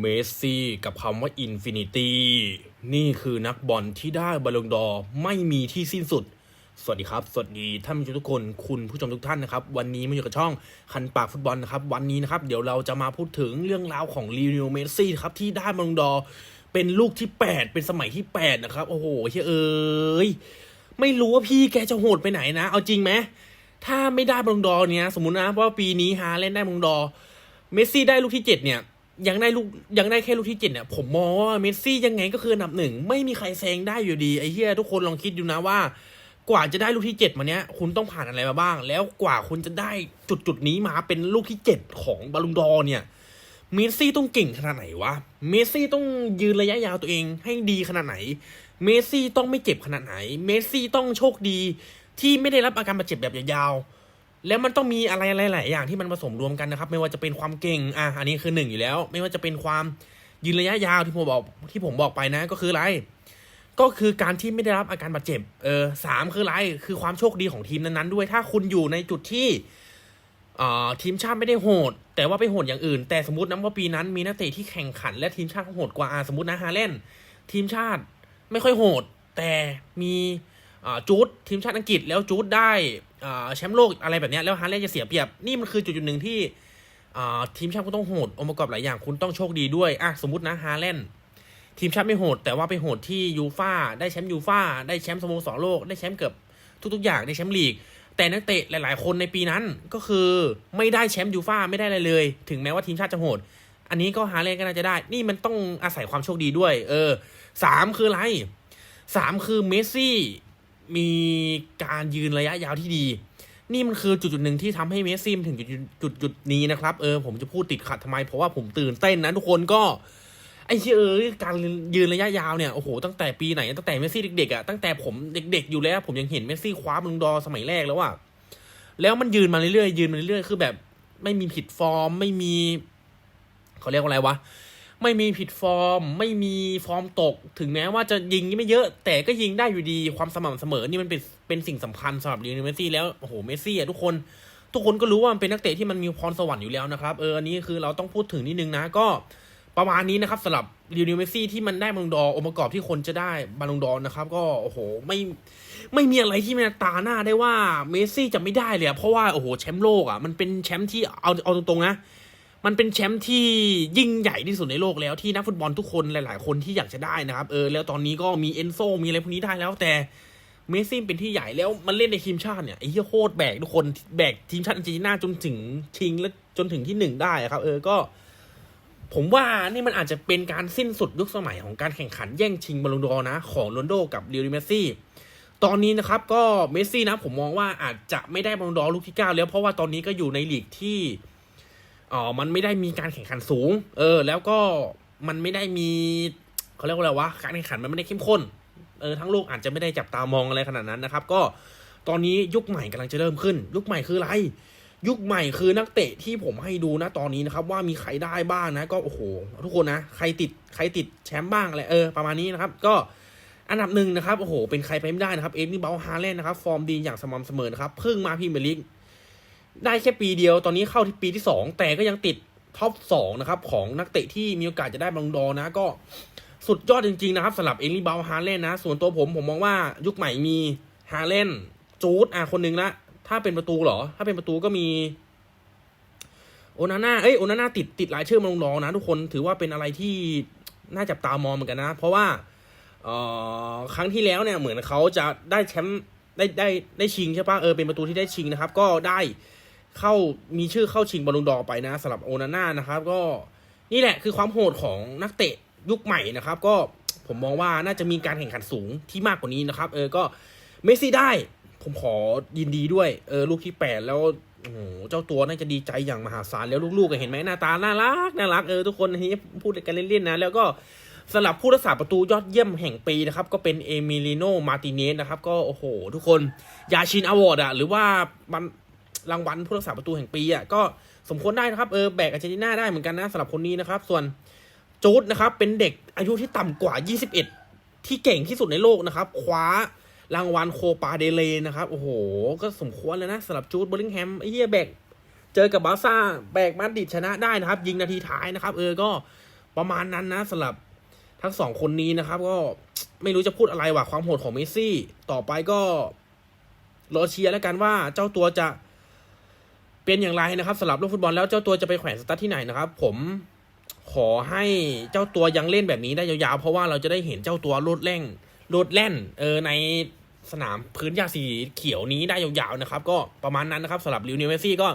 เมสซี่กับคำว่าอินฟินิตี้นี่คือนักบอลที่ได้บอลงดอไม่มีที่สิ้นสุด สวัสดีครับ สวัสดีท่านผู้ชมทุกคนคุณผู้ชมทุกท่านนะครับ วันนี้มาอยู่กับช่องคันปากฟุตบอลนะครับ วันนี้นะครับ เดี๋ยวเราจะมาพูดถึงเรื่องราวของลีโอเนเมสซี่ครับที่ได้บอลงดอเป็นลูกที่ 8 เป็นสมัยที่ 8 นะครับ โอ้โหเฮ้ยเอ้ยไม่รู้ว่าพี่แกจะโหดไปไหนนะ เอาจริงไหมถ้าไม่ได้บอลงดอเนี่ยสมมตินะว่าปีนี้ฮาเล่นได้บอลงดอเมสซี่ได้ลูกที่เจ็ดเนี่ย ยังได้ลูกยังได้แค่ลูกที่เจ็ดเนี่ยผมมองว่าเมสซี่ยังไงก็คืออันดับหนึ่งไม่มีใครแซงได้อยู่ดีไอ้เหี้ยทุกคนลองคิดดูนะว่า กว่าจะได้ลูกที่เจ็ดมาเนี้ยคุณต้องผ่านอะไรมาบ้าง แล้วกว่าคุณจะได้จุดจุดนี้มาเป็นลูกที่เจ็ดของบอลลูนดอเนี่ยเมสซี่ต้องเก่งขนาดไหนวะเมสซี่ต้องยืนระยะยาวตัวเองให้ดีขนาดไหนเมสซี่ต้องไม่เจ็บขนาดไหนเมสซี่ต้องโชคดีที่ไม่ได้รับอาการบาดเจ็บแบบยาวๆ แล้วมันต้องมีอะไรหลายๆอย่างที่มันผสมรวมกันนะครับ ไม่ว่าจะเป็นความเก่งอะอันนี้คือหนึ่งอยู่แล้ว ไม่ว่าจะเป็นความยืนระยะยาวที่ผมบอกที่ผมบอกไปนะก็คืออะไร ก็คือการที่ไม่ได้รับอาการบาดเจ็บเออสามคืออะไรคือความโชคดีของทีมนั้นๆด้วย ถ้าคุณอยู่ในจุดที่อ่าทีมชาติไม่ได้โหด แต่ว่าไปโหดอย่างอื่น แต่สมมตินะว่าปีนั้นมีนักเตะที่แข่งขัน และทีมชาติเขาโหดกว่าอาสมมตินะฮาเลนทีมชาติไม่ค่อยโหด แต่มี จูดทีมชาติอังกฤษแล้วจูดได้แชมป์โลกอะไรแบบนี้แล้วฮาเลนจะเสียเปรียบนี่มันคือจุดจุดหนึ่งที่ทีมชาติก็ต้องโหดองค์ประกอบหลายอย่างคุณต้องโชคดีด้วยอะสมมตินะฮาเลนทีมชาติไม่โหด แต่ว่าไปโหดที่ยูฟ่าได้แชมป์ยูฟ่าได้แชมป์สโมสรโลกได้แชมป์เกือบทุกๆ อย่างได้แชมป์ลีก แต่นักเตะหลาย ๆ คนในปีนั้นก็คือไม่ได้แชมป์ยูฟ่าไม่ได้อะไรเลย ถึงแม้ว่าทีมชาติจะโหด อันนี้ก็หาเล่นก็น่าจะได้ นี่มันต้องอาศัยความโชคดีด้วย เออสามคืออะไรสามคือเมสซี่ มีการยืนระยะยาวที่ดี นี่มันคือจุดจุดหนึ่งที่ทำให้เมสซี่ถึงจุดจุดจุดนี้นะครับ เออผมจะพูดติดขัดทำไม เพราะว่าผมตื่นเต้นนะทุกคนก็ไอ้เหี้ยเอการยืนระยะยาวเนี่ยโอ้โหตั้งแต่ปีไหนตั้งแต่เมสซี่เด็กๆอะตั้งแต่ผมเด็กๆอยู่แล้ว ผมยังเห็นเมสซี่คว้าบอลลูนดอร์สมัยแรกแล้วอะแล้วมันยืนมาเรื่อยๆยืนมาเรื่อยๆคือแบบ ไม่มีผิดฟอร์มไม่มีเขาเรียกว่าอะไรวะ ไม่มีผิดฟอร์ม ไม่มีฟอร์มตก ถึงแม้ว่าจะยิงไม่เยอะ แต่ก็ยิงได้อยู่ดีความสม่ำเสมอนี่มันเป็นเป็นสิ่งสำคัญสำหรับลิโอเนลเมสซี่แล้วโอ้โหเมสซี่อะทุกคนทุกคนก็รู้ว่ามันเป็นนักเตะที่มันมีพรสวรรค์อยู่แล้วนะครับเอออันนี้คือเราต้องพูดถึงนิดนึงนะก็ประมาณนี้นะครับสำหรับลิโอเนลเมซี่ที่มันได้บอลลูนดอร์องค์ประกอบที่คนจะได้บอลลูนดอร์นะครับ ก็โอ้โหไม่ไม่มีอะไรที่มันตาหน้าได้ว่าเมสซี่จะไม่ได้เลยเพราะว่าโอ้โหแชมป์โลกอะมันเป็นแชมป์ที่เอาเอาตรงๆนะ มันเป็นแชมป์ที่ยิ่งใหญ่ที่สุดในโลกแล้วที่นักฟุตบอลทุกคนหลาย ๆ คนที่อยากจะได้นะครับเออแล้วตอนนี้ก็มีเอนโซมีอะไรพวกนี้ได้แล้วแต่เมสซี่เป็นที่ใหญ่แล้วมันเล่นในทีมชาติเนี่ยไอ้เหี้ยโคตรแบกทุกคนแบกทีมชาติอาร์เจนตินาจนถึงชิงและจนถึงที่หนึ่งได้ครับ เออก็ ผมว่านี่มันอาจจะเป็นการสิ้นสุดยุคสมัยของการแข่งขันแย่งชิงบอลลูนดอนะ ของโรนโดกับเรียลเมสซี่ตอนนี้นะครับ ก็เมสซี่นะผมมองว่าอาจจะไม่ได้บอลลูนดอลูกที่ 9 แล้วเพราะว่าตอนนี้ก็อยู่ในลีกที่ อ๋อมันไม่ได้มีการแข่งขันสูง เออ แล้วก็มันไม่ได้มีเขาเรียกว่าอะไรวะการแข่งขันมันไม่ได้เข้มข้นเออทั้งโลกอาจจะไม่ได้จับตามองอะไรขนาดนั้นนะครับ ก็ตอนนี้ยุคใหม่กำลังจะเริ่มขึ้น ยุคใหม่คืออะไร ยุคใหม่คือนักเตะที่ผมให้ดูนะตอนนี้นะครับ ว่ามีใครได้บ้างนะ ก็โอ้โหทุกคนนะใครติดใครติดแชมป์บ้างอะไรเออประมาณนี้นะครับ ก็อันดับหนึ่งนะครับโอ้โหเป็นใครไปไม่ได้นะครับเอฟนี่เบลฮาเลนนะครับฟอร์มดีอย่างสม่ำเสมอนะครับเพิ่งมาพรีเมียร์ลีก ได้แค่ปีเดียวตอนนี้เข้าที่ปีที่สองแต่ก็ยังติดท็อปสองนะครับของนักเตะที่มีโอกาสจะได้บอลดอนะก็สุดยอดจริง ๆ นะครับสำหรับเอลิเบลฮาเลนนะ ส่วนตัวผมผมมองว่ายุคใหม่มีฮาเลนจูดอะคนหนึ่งละถ้าเป็นประตูเหรอ ถ้าเป็นประตูก็มี โอนาน่าเอ้ยโอนาน่าติดติดหลายชื่อมาลงรองนะ ทุกคนถือว่าเป็นอะไรที่น่าจับตามองเหมือนกันนะ เพราะว่าเอ่อครั้งที่แล้วเนี่ยเหมือนเขาจะได้แชมป์ได้ได้ได้ชิงใช่ปะเออเป็นประตูที่ได้ชิงนะครับ ก็ได้ เข้ามีชื่อเข้าชิงบอลลูนดอไปนะสำหรับโอนาน่านะครับ ก็นี่แหละคือความโหดของนักเตะยุคใหม่นะครับ ก็ผมมองว่าน่าจะมีการแข่งขันสูงที่มากกว่านี้นะครับ เออก็เมสซี่ได้ ผมขอยินดีด้วยเออลูกที่แปดแล้วโอ้โหเจ้าตัวน่าจะดีใจอย่างมหาศาลแล้วลูกๆก็เห็นไหมหน้าตาน่ารักน่ารักเออทุกคนนี้พูดกันเล่นๆนะแล้วก็สำหรับผู้รักษาประตูยอดเยี่ยมแห่งปีนะครับ ก็เป็นเอมิลิโนมาติเนสนะครับ ก็โอ้โห ทุกคน ยาชินอวอร์ดอะหรือว่ามัน รางวัลผู้รักษาประตูแห่งปีอะก็สมควรได้นะครับเออแบกอาร์เจนตินาได้เหมือนกันนะสำหรับคนนี้นะครับ ส่วนจูดนะครับเป็นเด็กอายุที่ต่ำกว่า 21 ที่เก่งที่สุดในโลกนะครับ คว้ารางวัลโคปาเดเลนะครับโอ้โห ก็สมควรเลยนะสำหรับจูดเบอร์ลิงแฮมไอ้เหี้ยแบกเจอกับบาร์ซ่าแบกมาดริดชนะได้นะครับ ยิงนาทีท้ายนะครับ เออก็ประมาณนั้นนะสำหรับทั้งสองคนนี้นะครับ ก็ไม่รู้จะพูดอะไรว่ะความโหดของเมสซี่ ต่อไปก็รอเชียร์แล้วกันว่าเจ้าตัวจะ เป็นอย่างไรนะครับสำหรับโลกฟุตบอลแล้วเจ้าตัวจะไปแขวนสตาร์ทที่ไหนนะครับ ผมขอให้เจ้าตัวยังเล่นแบบนี้ได้ยาวๆ เพราะว่าเราจะได้เห็นเจ้าตัวโลดแล่งโลดแล่นเออในสนามพื้นหญ้าสีเขียวนี้ได้ยาวๆนะครับ ก็ประมาณนั้นนะครับสำหรับลิวเนลเมซี่ก็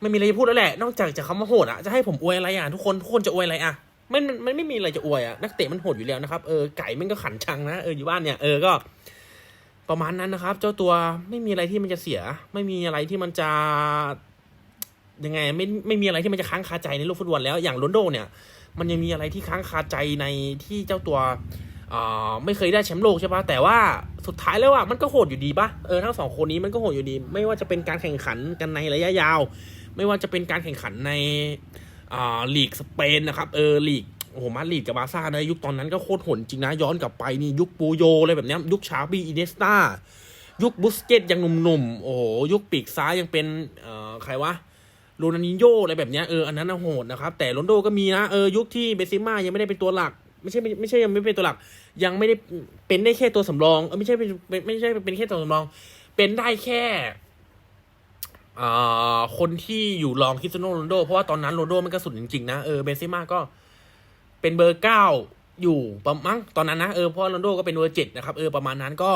ไม่มีอะไรจะพูดแล้วแหละ นอกจากจะคำว่าโหดอะจะให้ผมอวยอะไรอะทุกคนทุกคนจะอวยอะไรอะมันมันมันไม่มีอะไรจะอวยอะนักเตะมันโหดอยู่แล้วนะครับเออไก่มันก็ขันชังนะเอออยู่บ้านเนี่ยเออก็ ประมาณนั้นนะครับ เจ้าตัวไม่มีอะไรที่มันจะเสีย ไม่มีอะไรที่มันจะยังไงไม่ไม่มีอะไรที่มันจะค้างคาใจในโลกฟุตบอลแล้วอย่างโรนโดเนี่ยมันยังมีอะไรที่ค้างคาใจในที่เจ้าตัวอ่าไม่เคยได้แชมป์โลกใช่ปะแต่ว่าสุดท้ายแล้วอะมันก็โหดอยู่ดีปะเออทั้งสองคนนี้มันก็โหดอยู่ดี ไม่ว่าจะเป็นการแข่งขันกันในระยะยาว ไม่ว่าจะเป็นการแข่งขันในอ่าลีกสเปนนะครับเออลีก โอ้โหมาดริดกับบาซ่านะยุคตอนนั้นก็โคตรหดจริงนะ ย้อนกลับไปนี่ยุคปูโยอะไรแบบนี้ยุคชาบีอินเนสตายุคบุสเกตยังหนุ่มๆ โอ้โห ยุคปีกซ้ายยังเป็นเอ่อใครวะโรนัลดินโยอะไรแบบนี้เอออันนั้นโหดนะครับ แต่โรนโดก็มีนะเออยุคที่เบซิม่ายังไม่ได้เป็นตัวหลัก ไม่ใช่ไม่ไม่ใช่ยังไม่เป็นตัวหลัก ยังไม่ได้เป็นได้แค่ตัวสำรองเออไม่ใช่เป็นไม่ใช่เป็นแค่ตัวสำรอง เป็นได้แค่อ่าคนที่อยู่รองคริสเตียโนโรนโด เพราะว่าตอนนั้นโรนโดมันก็สุดจริงๆนะเออเบนเซม่าก็ เป็นเบอร์เก้าอยู่ประมั้งตอนนั้นนะเออเพราะโรนโดก็เป็นเบอร์เจ็ดนะครับเออประมาณนั้นก็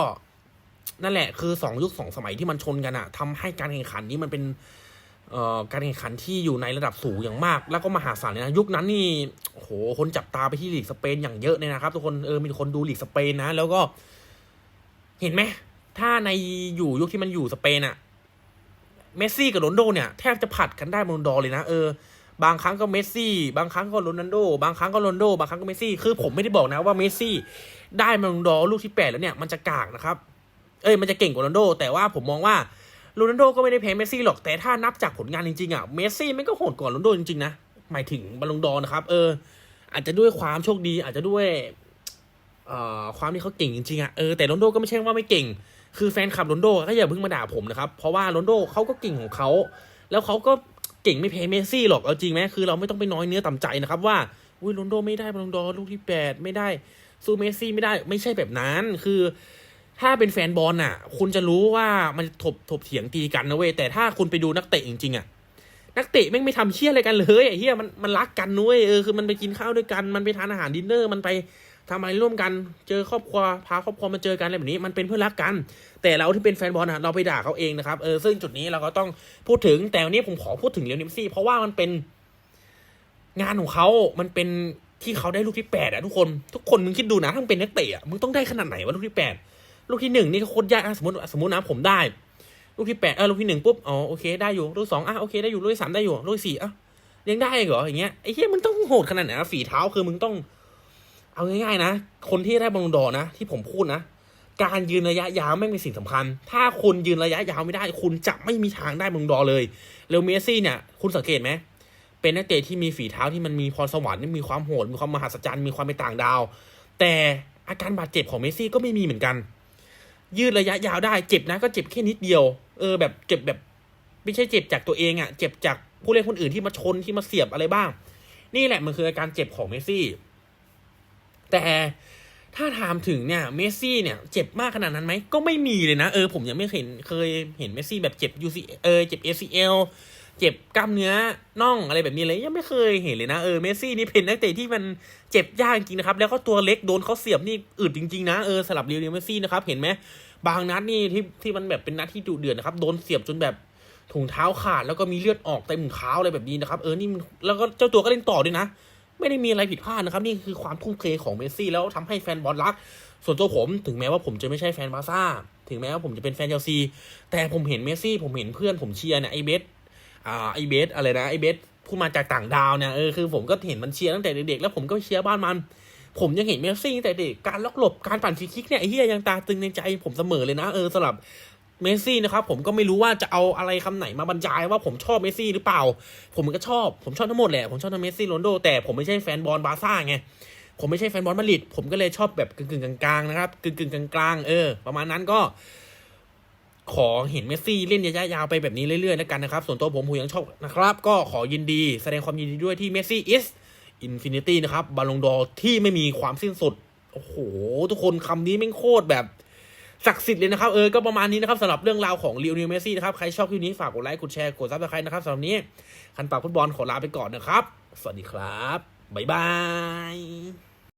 นั่นแหละคือสองยุคสองสมัยที่มันชนกันอะทำให้การแข่งขันนี้มันเป็นเอ่อการแข่งขันที่อยู่ในระดับสูงอย่างมาก แล้วก็มหาศาลเลยนะยุคนั้นนี่โหคนจับตาไปที่ลีกสเปนอย่างเยอะเลยนะครับ ทุกคนเออมีคนดูลีกสเปนนะ แล้วก็ เห็นไหมถ้าในอยู่ยุคที่มันอยู่สเปนอะเมสซี่กับโรนโดเนี่ยแทบจะผัดกันได้บอลดอเลยนะเออ บางครั้งก็เมสซี่ บางครั้งก็โรนัลโด บางครั้งก็โรนลโด บางครั้งก็เมสซี่ คือผมไม่ได้บอกนะว่าเมสซี่ ได้บอลดอร์ลูกที่แปดแล้วเนี่ยมันจะกากนะครับ เอ้ยมันจะเก่งกว่าโรนลโด แต่ว่าผมมองว่าโรนัลโดก็ไม่ได้แพ้เมสซี่หรอก แต่ถ้านับจากผลงานจริงๆอะ เมสซี่มันก็โหดกว่าโรนลโดจริงๆนะ หมายถึงบอลดอร์นะครับ เออ อาจจะด้วยความโชคดี อาจจะด้วยเอ่อความที่เขาเก่งจริงๆอะ เออ แต่โรนลโดก็ไม่ใช่ว่าไม่เก่ง คือแฟนคลับโรนลโดก็อย่าเพิ่งมาด่าผมนะครับ เพราะว่าโรนลโดเขาก็เก่งของเขา แล้วเขาก็ ก่งไม่แพ้เมสซี่หรอกเอาจริงไหมคือเราไม่ต้องไปน้อยเนื้อต่ำใจนะครับว่าอุ้ยโรนโดไม่ได้บอลลงดอร์ลูกที่แปดไม่ได้สู้เมสซี่ไม่ได้ไม่ใช่แบบนั้น คือ ถ้าเป็นแฟนบอลน่ะ คุณจะรู้ว่ามันถกถกเถียงตีกันนะเว้ยแต่ถ้าคุณไปดูนักเตะจริงๆอะนักเตะแม่งไม่ทำเชี่ยอะไรกันเลยไอ้เหี้ยมันมันรักกันนุ้ยเออคือมันไปกินข้าวด้วยกันมันไปทานอาหารดินเนอร์มันไป ทำอะไรร่วมกันเจอครอบครัวพาครอบครัวมาเจอกันอะไรแบบนี้มันเป็นเพื่อนรักกัน แต่เราที่เป็นแฟนบอลอะเราไปด่าเขาเองนะครับเออซึ่งจุดนี้เราก็ต้องพูดถึงแต่วันนี้ผมขอพูดถึงเลียวนลเมซี่เพราะว่ามันเป็นงานของเขามันเป็นที่เขาได้ลูกที่แปดอะทุกคนทุกคนมึงคิดดูนะถ้ามึงเป็นนักเตะอะมึงต้องได้ขนาดไหนวะลูกที่แปดลูกที่หนึ่งนี่โคตรยากอะสมมติสมมตินะผมได้ ลูกที่แปดเออลูกที่หนึ่งปุ๊บอ๋อโอเคได้อยู่ลูกสองอะโอเคได้อยู่ลูกที่สามได้อยู่ลูกที่สี่อะยังได้เหรออย่างเงี้ยไอ้เหี้ยมันต้องโหดขนาดไหนฝีเท้าคือมึงต้อง เอาง่ายๆนะ คนที่ได้บอลลูนดอนะ ที่ผมพูดนะ การยืนระยะยาวแม่เป็นสิ่งสำคัญ ถ้าคุณยืนระยะยาวไม่ได้ คุณจะไม่มีทางได้บอลลูนดอเลยเรอัลเมสซี่เนี่ย คุณสังเกตไหมเป็นนักเตะที่มีฝีเท้าที่มันมีพรสวรรค์มีความโหด มีความมหัศจรรย์มีความเป็นต่างดาว แต่อาการบาดเจ็บของเมสซี่ก็ไม่มีเหมือนกัน ยืดระยะยาวได้เจ็บนะ ก็เจ็บแค่นิดเดียว เออแบบเจ็บแบบ ไม่ใช่เจ็บจากตัวเองอะ่ะ เจ็บจากผู้เล่นคนอื่นที่มาชนที่มาเสียบอะไรบ้าง นี่แหละมันคืออาการเจ็บของเมสซี่ แต่ถ้าถามถึงเนี่ยเมสซี่เนี่ยเจ็บมากขนาดนั้นไหมก็ไม่มีเลยนะเออผมยังไม่เห็นเคยเห็นเมสซี่แบบเจ็บ UC เออเจ็บ ACL เจ็บกล้ามเนื้อน่องอะไรแบบนี้เลยยังไม่เคยเห็นเลยนะเออเมสซี่นี่เป็นนักเตะที่มันเจ็บยากจริงนะครับ แล้วก็ตัวเล็กโดนเขาเสียบนี่อึดจริงๆนะเออสลับเรียวเมสซี่นะครับเห็นไหมบางนัดนี่ที่ที่มันแบบเป็นนัดที่ดุเดือดนะครับโดนเสียบจนแบบถุงเท้าขาดแล้วก็มีเลือดออกเต็มเท้าอะไรแบบนี้นะครับเออนี่แล้วก็เจ้าตัวก็เล่นต่อด้วยนะ ไม่ได้มีอะไรผิดพลาดนะครับ นี่คือความทุ่มเทของเมสซี่แล้วทำให้แฟนบอลรัก ส่วนตัวผมถึงแม้ว่าผมจะไม่ใช่แฟนบาร์ซ่าถึงแม้ว่าผมจะเป็นแฟนเชลซีแต่ผมเห็นเมสซี่ผมเห็นเพื่อนผมเชียร์เนี่ยไอเบสอ่าไอเบสอะไรนะไอเบสผู้มาจากต่างดาวเนี่ยเออคือผมก็เห็นมันเชียร์ตั้งแต่เด็กๆแล้วผมก็เชียร์บ้านมัน ผมยังเห็นเมสซี่ตั้งแต่เด็กการล็อกหลบการปั่นฟรีคิกเนี่ยไอ้เหี้ยยังตาตึงในใจผมเสมอเลยนะเออสำหรับ เมสซี่นะครับผมก็ไม่รู้ว่าจะเอาอะไรคำไหนมาบรรยายว่าผมชอบเมสซี่หรือเปล่า ผมก็ชอบผมชอบทั้งหมดแหละผมชอบทั้งเมสซี่โรนโดแต่ผมไม่ใช่แฟนบอลบาร์ซ่าไงผมไม่ใช่แฟนบอลมาดริดผมก็เลยชอบแบบกึ่งๆกลางๆนะครับกึ่งๆกลางๆเออ ประมาณนั้นก็ขอเห็นเมสซี่เล่นระยะยาวไปแบบนี้เรื่อยๆแล้วกันนะครับ ส่วนตัวผมผมยังชอบนะครับ ก็ขอยินดีแสดงความยินดีด้วยที่เมสซี่ is อินฟินิตี้นะครับบอลลงดอที่ไม่มีความสิ้นสุด โอ้โห ทุกคนคำนี้แม่งโคตรแบบ ศักดิ์สิทธิ์เลยนะครับเออก็ประมาณนี้นะครับสำหรับเรื่องราวของลิโอเนลเมสซี่นะครับใครชอบคลิปนี้ฝากกดไลค์กดแชร์กดซับสไครต์นะครับสำหรับนนี้คันปากฟุตบอลขอลาไปก่อนนะครับ สวัสดีครับบ๊ายบาย